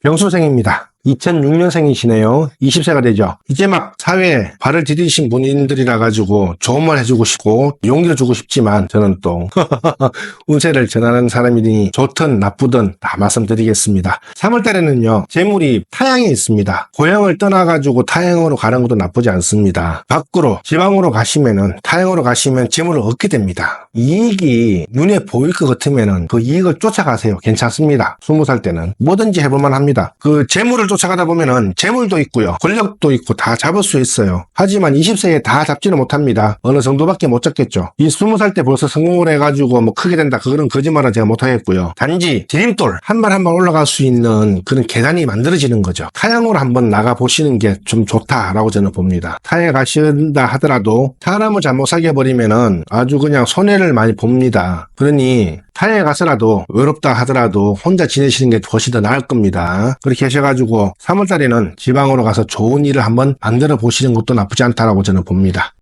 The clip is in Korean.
병수생입니다. 2006년생이시네요. 20세가 되죠. 이제 막 사회에 발을 디디신 분들이라 가지고 말 해주고 싶고 용기를 주고 싶지만 저는 또 운세를 전하는 사람이니 좋든 나쁘든 다 말씀드리겠습니다. 3월달에는요 재물이 타양에 있습니다. 고향을 떠나가지고 타양으로 가는 것도 나쁘지 않습니다. 밖으로 지방으로 가시면은 타양으로 가시면 재물을 얻게 됩니다. 이익이 눈에 보일 것 같으면은 그 이익을 쫓아가세요. 괜찮습니다. 20살 때는 뭐든지 해볼만 합니다. 그 재물을 쫓아가다 보면은 재물도 있고요. 권력도 있고 다 잡을 수 있어요. 하지만 20세에 다 잡지는 못합니다. 어느 정도밖에 못 잡겠죠. 이 20살 때 벌써 성공을 해가지고 뭐 크게 된다. 그거는 거짓말은 제가 못하겠고요. 단지 디딤돌 한 발 한 발 올라갈 수 있는 그런 계단이 만들어지는 거죠. 타양으로 한번 나가 보시는 게 좀 좋다라고 저는 봅니다. 타에 가신다 하더라도 사람을 잘못 사귀어 버리면은 아주 그냥 손해를 많이 봅니다. 그러니 타에 가서라도 외롭다 하더라도 혼자 지내시는 게 훨씬 더 나을 겁니다. 그렇게 하셔가지 고 3월달에는 지방으로 가서 좋은 일을 한번 만들어 보시는 것도 나쁘지 않다라고 저는 봅니다.